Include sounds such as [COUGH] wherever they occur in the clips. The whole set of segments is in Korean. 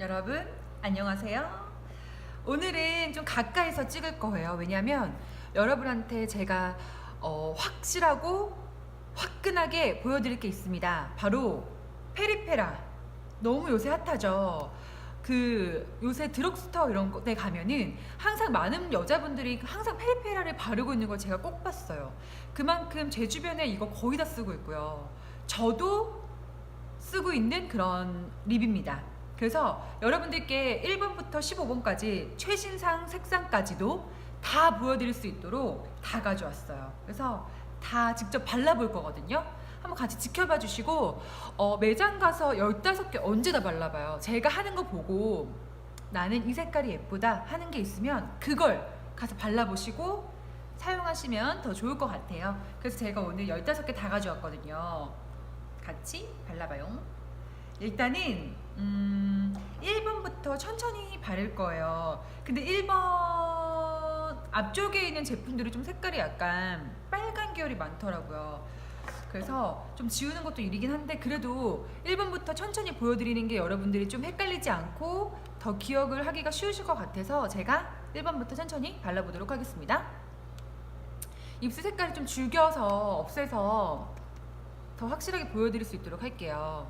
여러분 안녕하세요. 오늘은 좀 가까이서 찍을 거예요. 왜냐하면 여러분한테 제가 어, 확실하고 화끈하게 보여드릴 게 있습니다. 바로 페리페라. 너무 요새 핫하죠. 그 요새 드럭스토어 이런 데 가면은 항상 많은 여자분들이 항상 페리페라를 바르고 있는 걸 제가 꼭 봤어요. 그만큼 제 주변에 이거 거의 다 쓰고 있고요. 저도 쓰고 있는 그런 립입니다. 그래서 여러분들께 1번부터 15번까지 최신상 색상까지도 다 보여드릴 수 있도록 다 가져왔어요. 그래서 다 직접 발라볼 거거든요. 한번 같이 지켜봐 주시고 어, 매장 가서 15개 언제 다 발라봐요. 제가 하는 거 보고 나는 이 색깔이 예쁘다 하는 게 있으면 그걸 가서 발라보시고 사용하시면 더 좋을 것 같아요. 그래서 제가 오늘 15개 다 가져왔거든요. 같이 발라봐요. 일단은 음, 1번부터 천천히 바를 거예요. 근데 1번 앞쪽에 있는 제품들이 좀 색깔이 약간 빨간 계열이 많더라고요. 그래서 좀 지우는 것도 일이긴 한데 그래도 1번부터 천천히 보여드리는 게 여러분들이 좀 헷갈리지 않고 더 기억을 하기가 쉬우실 것 같아서 제가 1번부터 천천히 발라보도록 하겠습니다. 입술 색깔을 좀 죽여서 없애서 더 확실하게 보여드릴 수 있도록 할게요.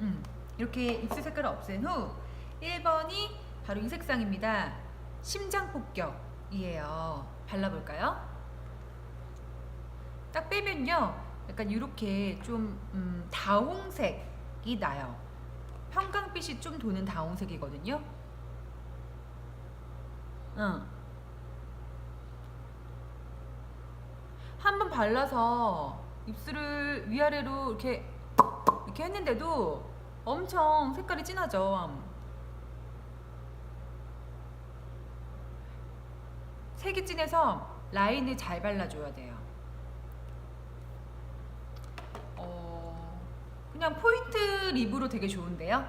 음, 이렇게 입술 색깔을 없앤 후 1번이 바로 이 색상입니다. 심장 폭격이에요. 발라볼까요? 딱 빼면요. 약간 이렇게 좀 음, 다홍색이 나요. 형광빛이 좀 도는 다홍색이거든요. 응. 한번 발라서 입술을 위아래로 이렇게 이렇게 했는데도 엄청 색깔이 진하죠. 색이 진해서 라인을 잘 발라줘야 돼요. 어, 그냥 포인트 립으로 되게 좋은데요.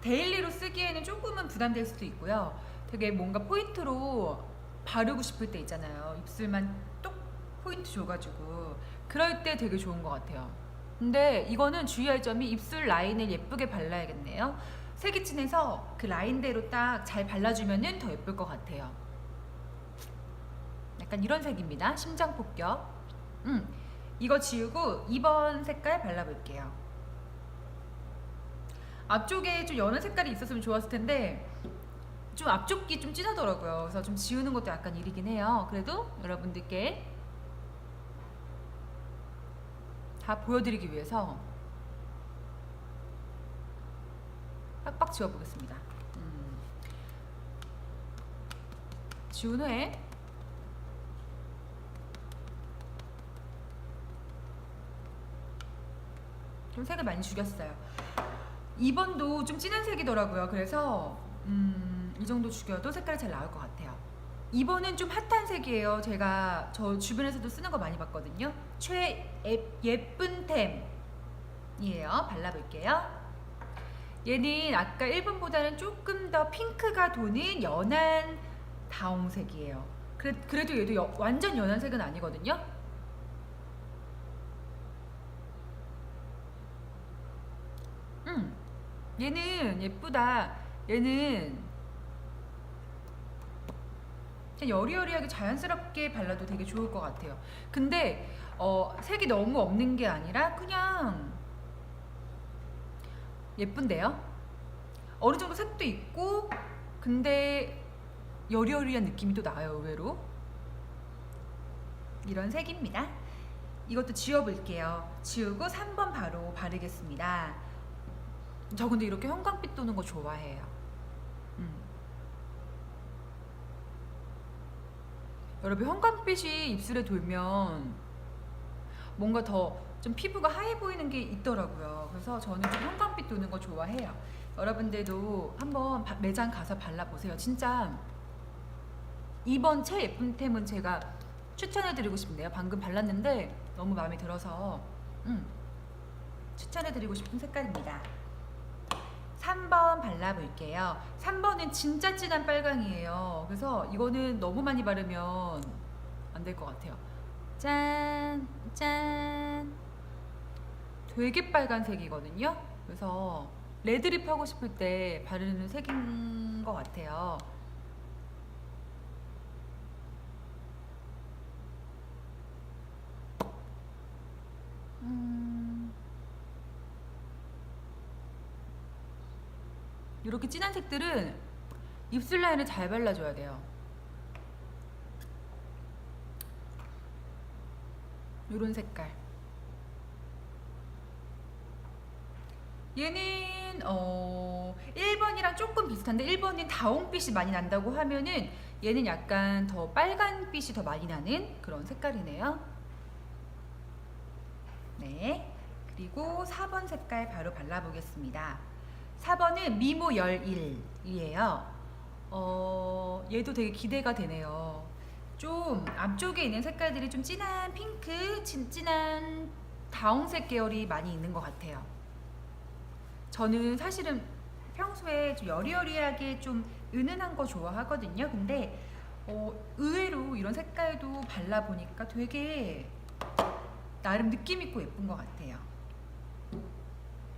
데일리로 쓰기에는 조금은 부담될 수도 있고요. 되게 뭔가 포인트로 바르고 싶을 때 있잖아요. 입술만 똑 포인트 줘가지고 그럴 때 되게 좋은 것 같아요. 근데 이거는 주의할 점이 입술 라인을 예쁘게 발라야겠네요. 색이 진해서 그 라인대로 딱 잘 발라주면은 더 예쁠 것 같아요. 약간 이런 색입니다. 심장 폭격. 음, 이거 지우고 2번 색깔 발라볼게요. 앞쪽에 좀 연한 색깔이 있었으면 좋았을 텐데 좀 앞쪽이 좀 진하더라고요. 그래서 좀 지우는 것도 약간 일이긴 해요. 그래도 여러분들께 다 보여드리기 위해서 빡빡 지워보겠습니다. 음. 지운 후에 좀 색을 많이 죽였어요. 2번도 좀 진한 색이더라고요. 그래서 음, 이 정도 죽여도 색깔이 잘 나올 것 같아요. 2번은 좀 핫한 색이에요. 제가 저 주변에서도 쓰는 거 많이 봤거든요. 최 예- 예쁜 템이에요. 발라볼게요. 얘는 아까 1번보다는 조금 더 핑크가 도는 연한 다홍색이에요. 그래, 그래도 얘도 여- 완전 연한 색은 아니거든요. 음, 얘는 예쁘다. 얘는 그냥 여리여리하게 자연스럽게 발라도 되게 좋을 것 같아요. 근데 어, 색이 너무 없는 게 아니라 그냥 예쁜데요? 어느 정도 색도 있고 근데 여리여리한 느낌이 또 나요 의외로 이런 색입니다. 이것도 지워볼게요. 지우고 3번 바로 바르겠습니다. 저 근데 이렇게 형광빛 도는 거 좋아해요. 여러분 형광빛이 입술에 돌면 뭔가 더 좀 피부가 하얘 보이는 게 있더라고요. 그래서 저는 좀 형광빛 도는 거 좋아해요. 여러분들도 한번 바- 매장 가서 발라보세요. 진짜 이번 최 예쁜 템은 제가 추천해드리고 싶네요. 방금 발랐는데 너무 마음에 들어서 음, 추천해드리고 싶은 색깔입니다. 3번 발라볼게요. 3번은 진짜 진한 빨강이에요. 그래서 이거는 너무 많이 바르면 안 될 것 같아요. 짠, 짠. 되게 빨간색이거든요. 그래서 레드립 하고 싶을 때 바르는 색인 것 같아요. 음. 이렇게 진한 색들은 입술 라인을 잘 발라줘야 돼요. 요런 색깔. 얘는 어 1번이랑 조금 비슷한데 1번은 다홍빛이 많이 난다고 하면은 얘는 약간 더 빨간빛이 더 많이 나는 그런 색깔이네요. 네. 그리고 4번 색깔 바로 발라보겠습니다. 4번은 미모 11이에요. 어, 얘도 되게 기대가 되네요. 좀 앞쪽에 있는 색깔들이 좀 진한 핑크, 진, 진한 다홍색 계열이 많이 있는 것 같아요. 저는 사실은 평소에 좀 여리여리하게 좀 은은한 거 좋아하거든요. 근데 어, 의외로 이런 색깔도 발라보니까 되게 나름 느낌 있고 예쁜 것 같아요.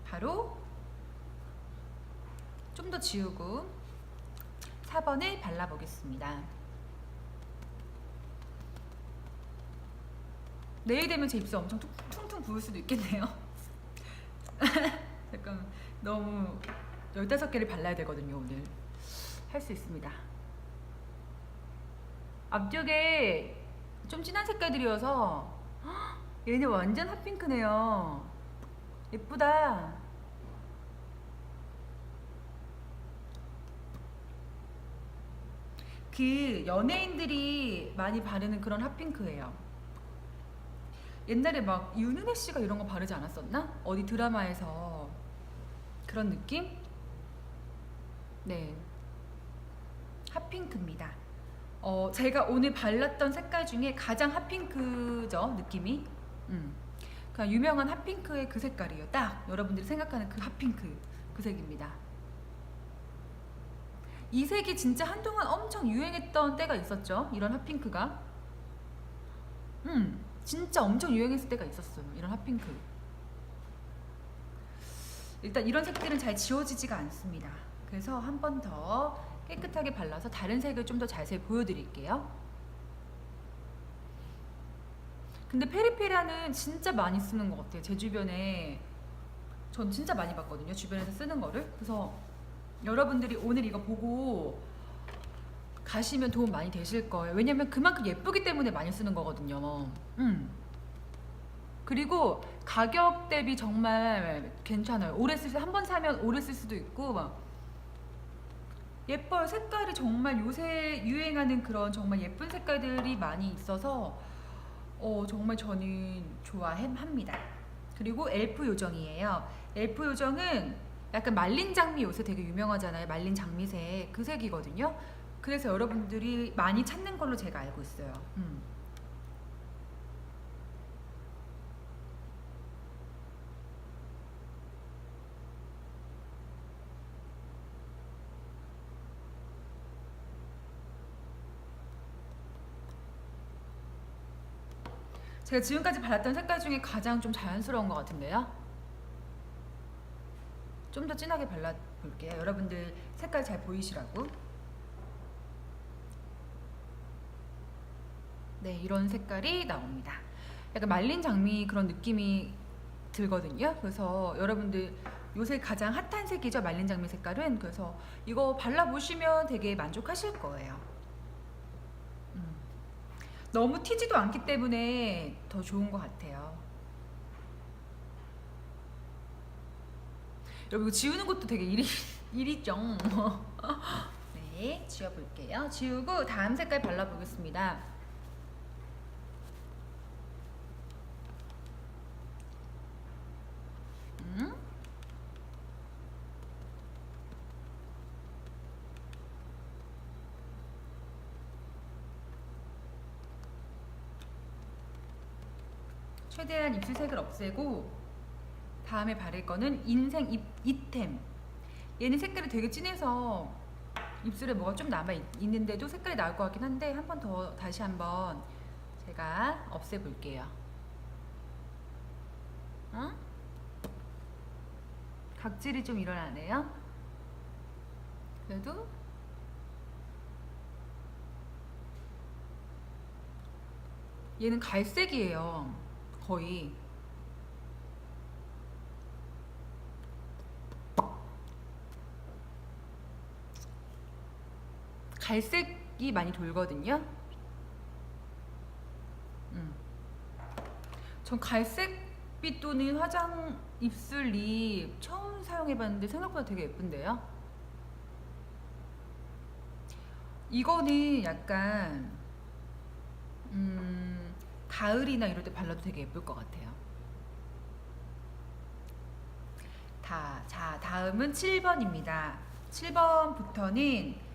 바로 좀 더 지우고 4번을 발라보겠습니다. 내일 되면 제 입술 엄청 퉁- 퉁퉁 부을 수도 있겠네요. [LAUGHS] 잠깐 너무 15개를 발라야 되거든요, 오늘. 할 수 있습니다. 앞쪽에 좀 진한 색깔들이어서 [GASPS] 헉, 얘는 완전 핫핑크네요. 예쁘다. 그 연예인들이 많이 바르는 그런 핫핑크예요. 옛날에 막 윤은혜 씨가 이런 거 바르지 않았었나? 어디 드라마에서 그런 느낌? 네. 핫핑크입니다. 어, 제가 오늘 발랐던 색깔 중에 가장 핫핑크죠, 느낌이. 음. 그냥 유명한 핫핑크의 그 색깔이에요. 딱 여러분들이 생각하는 그 핫핑크 그 색입니다. 이 색이 진짜 한동안 엄청 유행했던 때가 있었죠. 이런 핫핑크가. 음, 진짜 엄청 유행했을 때가 있었어요. 이런 핫핑크. 일단 이런 색들은 잘 지워지지가 않습니다. 그래서 한 번 더 깨끗하게 발라서 다른 색을 좀 더 자세히 보여드릴게요. 근데 페리페라는 진짜 많이 쓰는 것 같아요. 제 주변에 전 진짜 많이 봤거든요. 주변에서 쓰는 거를. 그래서 여러분들이 오늘 이거 보고 가시면 도움 많이 되실 거예요. 왜냐면 그만큼 예쁘기 때문에 많이 쓰는 거거든요. 음. 그리고 가격 대비 정말 괜찮아요. 오래 쓸 수, 한 번 사면 오래 쓸 수도 있고, 막. 예뻐요. 색깔이 정말 요새 유행하는 그런 정말 예쁜 색깔들이 많이 있어서, 어, 정말 저는 좋아합니다. 그리고 엘프 요정이에요. 엘프 요정은 약간 말린 장미 요새 되게 유명하잖아요. 말린 장미색 그 색이거든요. 그래서 여러분들이 많이 찾는 걸로 제가 알고 있어요. 음. 제가 지금까지 발랐던 색깔 중에 가장 좀 자연스러운 것 같은데요. 좀 더 진하게 발라볼게요. 여러분들 색깔 잘 보이시라고. 네, 이런 색깔이 나옵니다. 약간 말린 장미 그런 느낌이 들거든요. 그래서 여러분들 요새 가장 핫한 색이죠. 말린 장미 색깔은. 그래서 이거 발라보시면 되게 만족하실 거예요. 음. 너무 튀지도 않기 때문에 더 좋은 것 같아요. 이거 지우는 것도 되게 일이 [LAUGHS] 일이죠. [LAUGHS] 네, 지워볼게요. 지우고 다음 색깔 발라보겠습니다. 음? 최대한 입술색을 없애고 다음에 바를 거는 인생 입, 이템 얘는 색깔이 되게 진해서 입술에 뭐가 좀 남아 있, 있는데도 색깔이 나올 것 같긴 한데 한 번 더 다시 한번 제가 없애 볼게요 어? 각질이 좀 일어나네요. 그래도 얘는 갈색이에요. 거의. 갈색이 많이 돌거든요. 음. 전 갈색빛 도는 화장 입술 립 처음 사용해봤는데 생각보다 되게 예쁜데요. 이거는 약간 음, 가을이나 이럴 때 발라도 되게 예쁠 것 같아요. 다, 자, 다음은 7번입니다. 7번부터는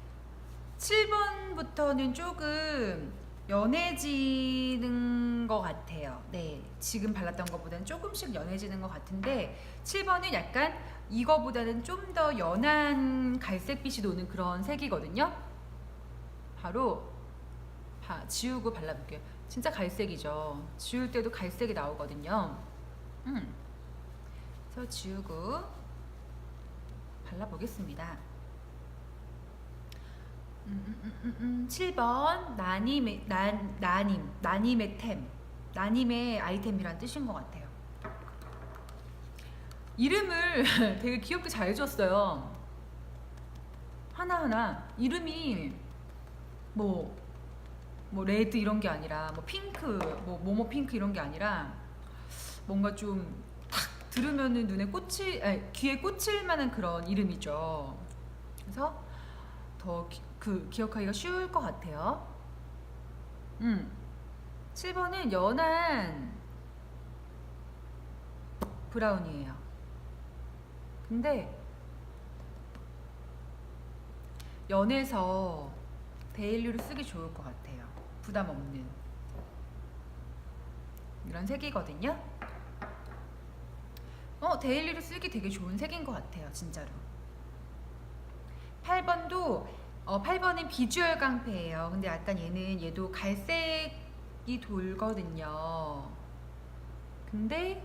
7번부터는 조금 연해지는 것 같아요. 네, 지금 발랐던 것보다는 조금씩 연해지는 것 같은데 7번은 약간 이거보다는 좀 더 연한 갈색빛이 도는 그런 색이거든요. 바로 바, 지우고 발라볼게요. 진짜 갈색이죠. 지울 때도 갈색이 나오거든요. 음. 그래서 지우고 발라보겠습니다. 음, 음, 음, 음, 음. 7번 나님의 난 나님 나님의 템 나님의 아이템이란 뜻인 것 같아요. 이름을 [LAUGHS] 되게 귀엽게 잘 지었어요. 하나하나 이름이 뭐, 뭐 레드 이런 게 아니라 뭐 핑크, 뭐 모모 핑크 이런 게 아니라 뭔가 좀 탁 들으면은 눈에 꽂힐, 아니, 귀에 꽂힐 만한 그런 이름이죠. 그래서 더 그 기억하기가 쉬울 것 같아요. 음. 7번은 연한 브라운이에요. 근데 연해서 데일리로 쓰기 좋을 것 같아요. 부담 없는 이런 색이거든요. 어, 데일리로 쓰기 되게 좋은 색인 것 같아요, 진짜로. 8번도 어, 8번은 비주얼 깡패예요. 근데 약간 얘는 얘도 갈색이 돌거든요. 근데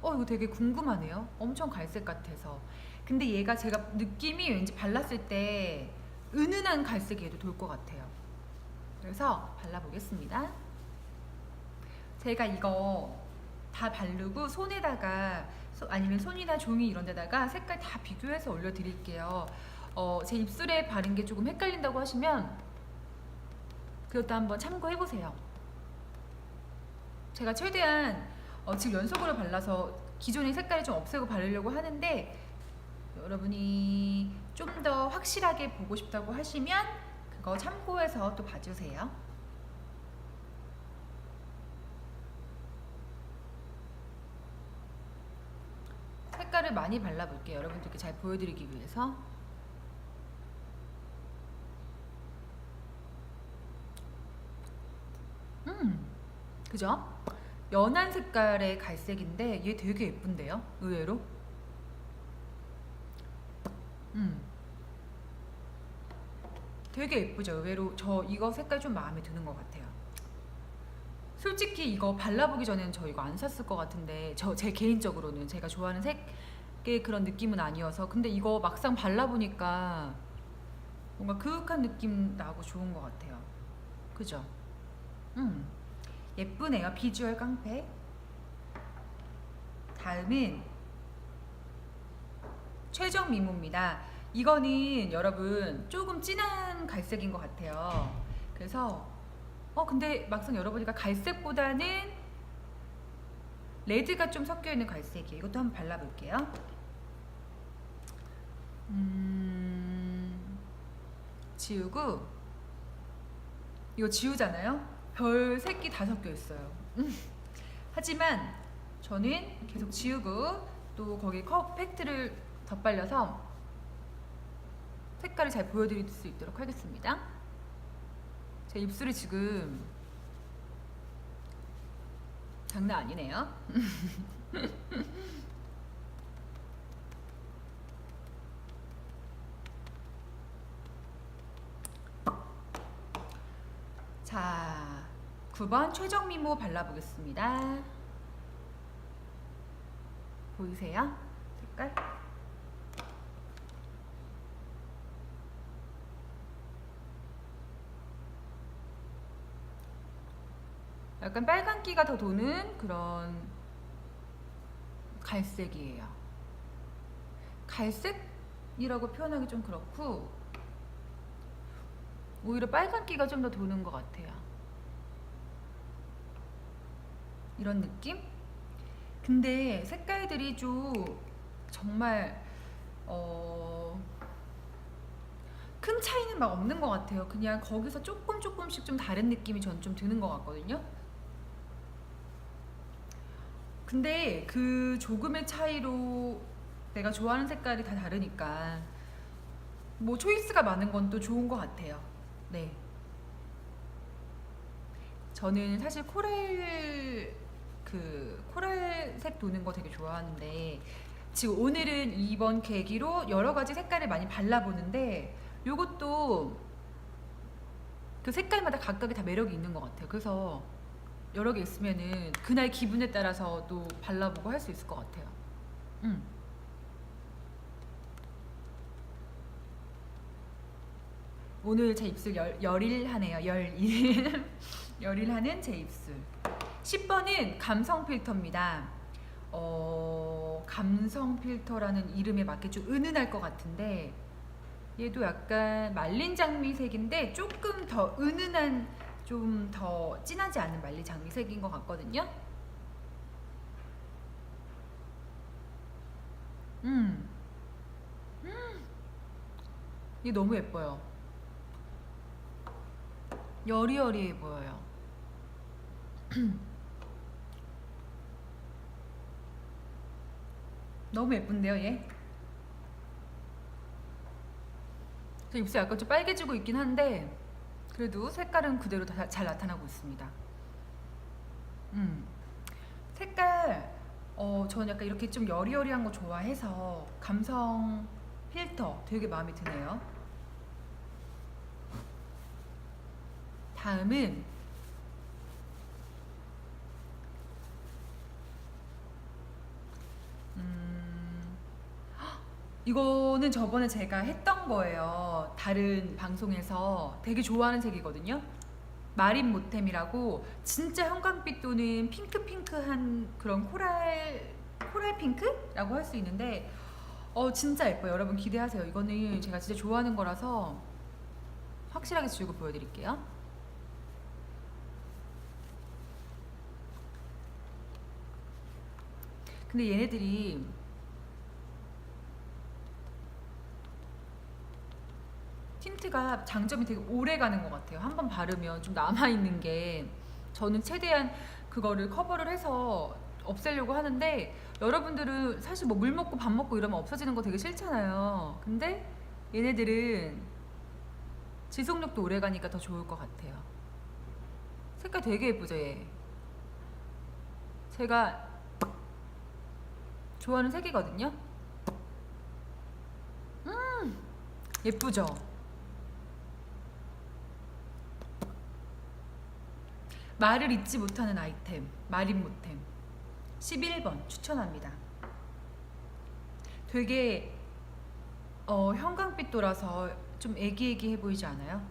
어 이거 되게 궁금하네요. 엄청 갈색 같아서. 근데 얘가 제가 느낌이 왠지 발랐을 때 은은한 갈색이 얘도 돌 것 같아요. 그래서 발라보겠습니다. 제가 이거 다 바르고 손에다가 소- 아니면 손이나 종이 이런 데다가 색깔 다 비교해서 올려드릴게요. 어, 제 입술에 바른 게 조금 헷갈린다고 하시면 그것도 한번 참고해 보세요. 제가 최대한 어, 지금 연속으로 발라서 기존의 색깔을 좀 없애고 바르려고 하는데 여러분이 좀 더 확실하게 보고 싶다고 하시면 그거 참고해서 또 봐주세요. 색깔을 많이 발라볼게요. 여러분들께 잘 보여드리기 위해서. 음, 그죠? 연한 색깔의 갈색인데 얘 되게 예쁜데요? 의외로. 음. 되게 예쁘죠? 의외로 저 이거 색깔 좀 마음에 드는 것 같아요. 솔직히 이거 발라보기 전에는 저 이거 안 샀을 것 같은데 저 제 개인적으로는 제가 좋아하는 색의 그런 느낌은 아니어서 근데 이거 막상 발라보니까 뭔가 그윽한 느낌 나고 좋은 것 같아요. 그죠? 음 예쁘네요 비주얼 깡패. 다음은 최종 미모입니다. 이거는 여러분 조금 진한 갈색인 것 같아요. 그래서 어 근데 막상 열어보니까 갈색보다는 레드가 좀 섞여 있는 갈색이에요. 이것도 한번 발라볼게요. 음, 지우고 이거 지우잖아요. 별 색이 다 섞여 있어요. 음. 하지만 저는 계속 지우고 또 거기 컵 팩트를 덧발려서 색깔을 잘 보여드릴 수 있도록 하겠습니다. 제 입술이 지금 장난 아니네요. [LAUGHS] 자, 9번 최종 미모 발라보겠습니다. 보이세요? 색깔. 약간 빨간기가 더 도는 그런 갈색이에요. 갈색이라고 표현하기 좀 그렇고 오히려 빨간기가 좀 더 도는 것 같아요. 이런 느낌? 근데 색깔들이 좀 정말 어, 큰 차이는 막 없는 것 같아요. 그냥 거기서 조금 조금씩 좀 다른 느낌이 전 좀 드는 것 같거든요. 근데 그 조금의 차이로 내가 좋아하는 색깔이 다 다르니까 뭐 초이스가 많은 건 또 좋은 것 같아요. 네. 저는 사실 코랄 그 코랄색 도는 거 되게 좋아하는데 지금 오늘은 이번 계기로 여러 가지 색깔을 많이 발라보는데 요것도 그 색깔마다 각각의 다 매력이 있는 것 같아요. 그래서 여러 개 있으면은 그날 기분에 따라서 또 발라보고 할 수 있을 것 같아요. 음. 오늘 제 입술 열, 열일하네요. 열일. [LAUGHS] 열일하는 제 입술. 10번은 감성 필터입니다. 어, 감성 필터라는 이름에 맞게 좀 은은할 것 같은데 얘도 약간 말린 장미색인데 조금 더 은은한 좀 더 진하지 않은 말린 장미색인 것 같거든요. 음. 음. 이게 너무 예뻐요. 여리여리해 보여요. [CLEARS THROAT] 너무 예쁜데요, 얘? 저 입술 약간 좀 빨개지고 있긴 한데 그래도 색깔은 그대로 다 잘 나타나고 있습니다. 음. 색깔 어, 저는 약간 이렇게 좀 여리여리한 거 좋아해서 감성 필터 되게 마음에 드네요. 다음은 이거는 저번에 제가 했던 거예요. 다른 방송에서 되게 좋아하는 색이거든요. 마린 모템이라고 진짜 형광빛 또는 핑크핑크한 그런 코랄 코랄 핑크라고 할 수 있는데 어 진짜 예뻐요. 여러분 기대하세요. 이거는 제가 진짜 좋아하는 거라서 확실하게 지우고 보여드릴게요. 근데 얘네들이 틴트가 장점이 되게 오래 가는 것 같아요. 한 번 바르면 좀 남아있는 게 저는 최대한 그거를 커버를 해서 없애려고 하는데 여러분들은 사실 뭐 물 먹고 밥 먹고 이러면 없어지는 거 되게 싫잖아요. 근데 얘네들은 지속력도 오래 가니까 더 좋을 것 같아요. 색깔 되게 예쁘죠, 얘. 제가 좋아하는 색이거든요. 음, 예쁘죠? 말을 잊지 못하는 아이템, 마린 모템. 11번 추천합니다. 되게 어, 형광빛 돌아서 좀 애기애기해 보이지 않아요?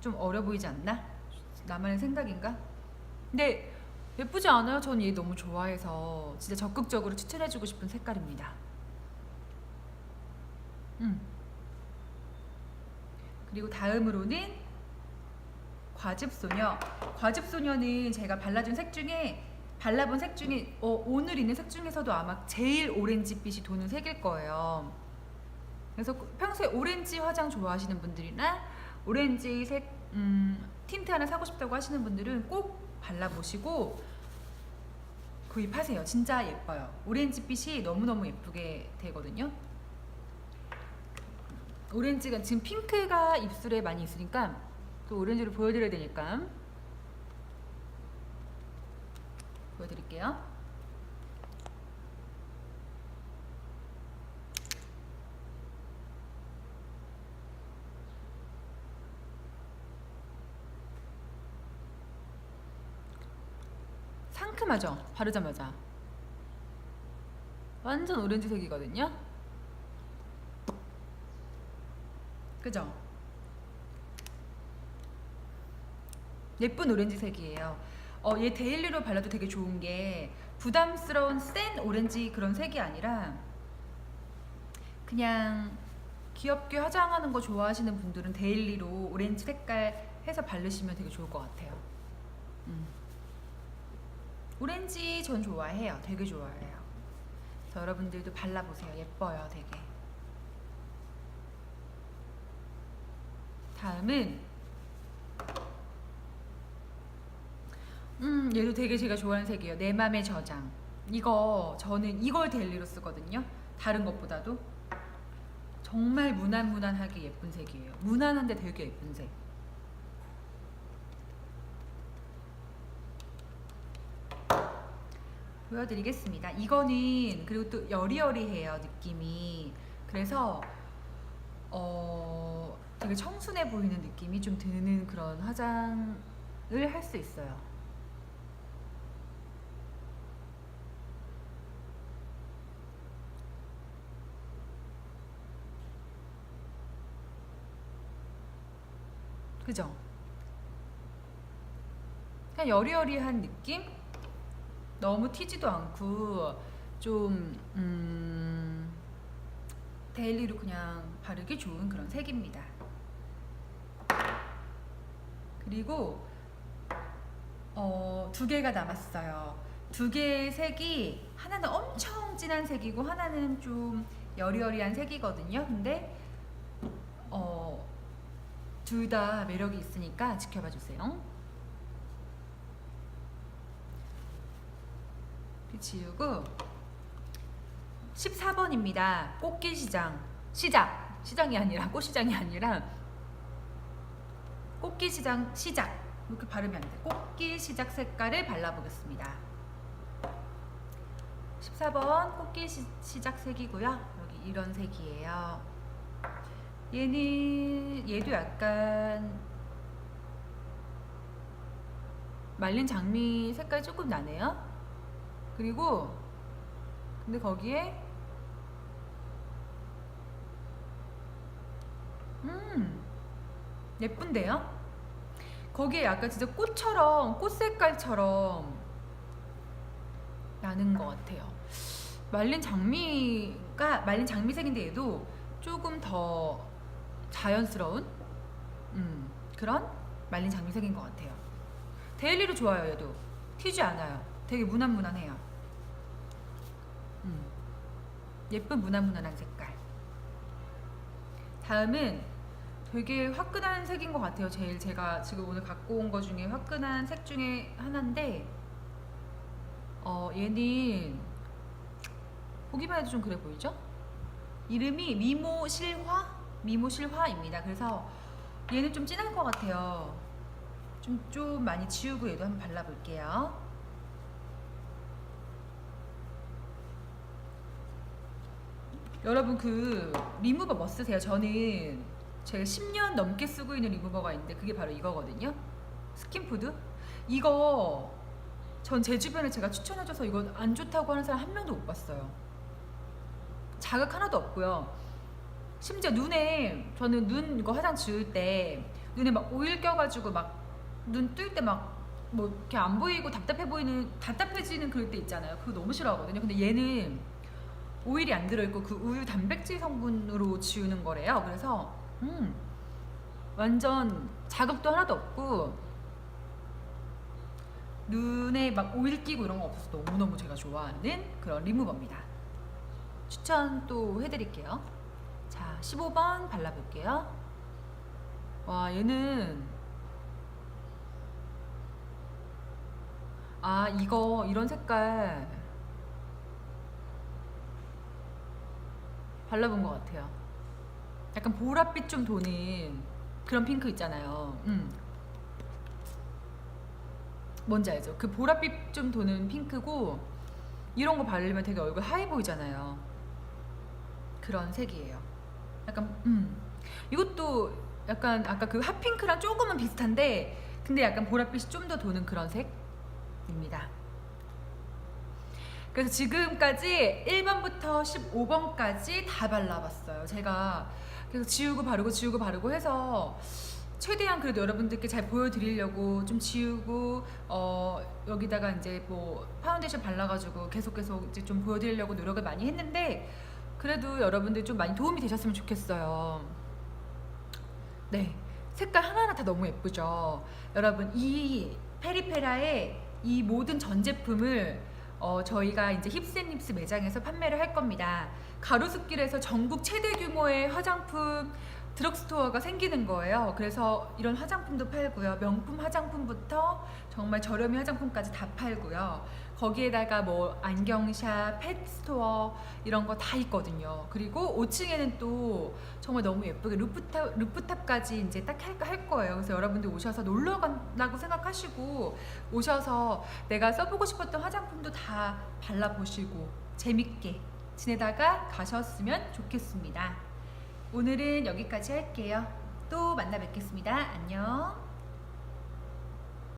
좀 어려 보이지 않나? 나만의 생각인가? 근데 예쁘지 않아요? 전 얘 너무 좋아해서 진짜 적극적으로 추천해주고 싶은 색깔입니다. 음. 그리고 다음으로는 과즙소녀. 과즙소녀는 제가 발라준 색 중에 발라본 색 중에 어, 오늘 있는 색 중에서도 아마 제일 오렌지빛이 도는 색일 거예요. 그래서 평소에 오렌지 화장 좋아하시는 분들이나 오렌지색 음, 틴트 하나 사고 싶다고 하시는 분들은 꼭 발라보시고 구입하세요. 진짜 예뻐요. 오렌지빛이 너무너무 예쁘게 되거든요. 오렌지가 지금 핑크가 입술에 많이 있으니까 또 오렌지를 보여드려야 되니까 보여드릴게요. 상큼하죠? 바르자마자. 완전 오렌지색이거든요. 그죠? 예쁜 오렌지색이에요. 어, 얘 데일리로 발라도 되게 좋은 게 부담스러운 센 오렌지 그런 색이 아니라 그냥 귀엽게 화장하는 거 좋아하시는 분들은 데일리로 오렌지 색깔 해서 바르시면 되게 좋을 것 같아요. 음. 오렌지 전 좋아해요. 되게 좋아해요. 그래서 여러분들도 발라보세요. 예뻐요, 되게. 다음은 음, 얘도 되게 제가 좋아하는 색이에요. 내 맘의 저장. 이거 저는 이걸 데일리로 쓰거든요. 다른 것보다도 정말 무난무난하게 예쁜 색이에요. 무난한데 되게 예쁜 색. 보여드리겠습니다. 이거는 그리고 또 여리여리해요 느낌이. 그래서 어 되게 청순해 보이는 느낌이 좀 드는 그런 화장을 할 수 있어요. 그죠? 그냥 여리여리한 느낌? 너무 튀지도 않고 좀 음, 데일리로 그냥 바르기 좋은 그런 색입니다. 그리고 어, 두 개가 남았어요. 두 개의 색이 하나는 엄청 진한 색이고 하나는 좀 여리여리한 색이거든요. 근데 어, 둘 다 매력이 있으니까 지켜봐 주세요. 지우고 14번입니다. 꽃길 시장. 시작. 시장이 아니라 [LAUGHS] 꽃시장이 아니라 꽃길 시장 시작. 이렇게 발음이 안 돼. 꽃길 시작 색깔을 발라보겠습니다. 14번 꽃길 시, 시작 색이고요. 여기 이런 색이에요. 얘는 얘도 약간 말린 장미 색깔 조금 나네요. 그리고 근데 거기에 음 예쁜데요? 거기에 약간 진짜 꽃처럼 꽃 색깔처럼 나는 것 같아요. 말린 장미가 말린 장미색인데 얘도 조금 더 자연스러운 음, 그런 말린 장미색인 것 같아요. 데일리로 좋아요 얘도 튀지 않아요. 되게 무난무난해요. 음, 예쁜 무난무난한 색깔. 다음은 되게 화끈한 색인 것 같아요. 제일 제가 지금 오늘 갖고 온 거 중에 화끈한 색 중에 하나인데, 어, 얘는 보기만 해도 좀 그래 보이죠? 이름이 미모 실화? 미모 실화입니다. 그래서 얘는 좀 진한 것 같아요. 좀, 좀 많이 지우고 얘도 한번 발라볼게요. 여러분 그 리무버 뭐 쓰세요? 저는 제가 10년 넘게 쓰고 있는 리무버가 있는데 그게 바로 이거거든요. 스킨푸드. 이거 전 제 주변에 제가 추천해줘서 이거 안 좋다고 하는 사람 한 명도 못 봤어요. 자극 하나도 없고요. 심지어 눈에 저는 눈 이거 화장 지울 때 눈에 막 오일 껴가지고 막 눈 뜰 때 막 뭐 이렇게 안 보이고 답답해 보이는 답답해지는 그럴 때 있잖아요. 그거 너무 싫어하거든요. 근데 얘는 오일이 안 들어있고 그 우유 단백질 성분으로 지우는 거래요. 그래서 음 완전 자극도 하나도 없고 눈에 막 오일 끼고 이런 거 없어서 너무너무 제가 좋아하는 그런 리무버입니다. 추천 또 해드릴게요. 자, 15번 발라볼게요. 와, 얘는 아, 이거 이런 색깔 발라본 것 같아요. 약간 보랏빛 좀 도는 그런 핑크 있잖아요. 음. 뭔지 알죠? 그 보랏빛 좀 도는 핑크고 이런 거 바르면 되게 얼굴 하얘 보이잖아요. 그런 색이에요. 약간 음. 이것도 약간 아까 그 핫핑크랑 조금은 비슷한데 근데 약간 보랏빛이 좀 더 도는 그런 색입니다. 그래서 지금까지 1번부터 15번까지 다 발라봤어요. 제가 그래서 지우고 바르고 지우고 바르고 해서 최대한 그래도 여러분들께 잘 보여드리려고 좀 지우고 어 여기다가 이제 뭐 파운데이션 발라가지고 계속 계속 이제 좀 보여드리려고 노력을 많이 했는데 그래도 여러분들 좀 많이 도움이 되셨으면 좋겠어요. 네, 색깔 하나하나 다 너무 예쁘죠. 여러분 이 페리페라의 이 모든 전 제품을 어, 저희가 이제 힙스앤힙스 매장에서 판매를 할 겁니다. 가로수길에서 전국 최대 규모의 화장품 드럭스토어가 생기는 거예요. 그래서 이런 화장품도 팔고요. 명품 화장품부터 정말 저렴이 화장품까지 다 팔고요. 거기에다가 뭐 안경샵, 펫스토어 이런 거 다 있거든요. 그리고 5층에는 또 정말 너무 예쁘게 루프탑, 루프탑까지 이제 딱 할, 할 거예요. 그래서 여러분들 오셔서 놀러 간다고 생각하시고 오셔서 내가 써보고 싶었던 화장품도 다 발라보시고 재밌게 지내다가 가셨으면 좋겠습니다. 오늘은 여기까지 할게요. 또 만나 뵙겠습니다. 안녕.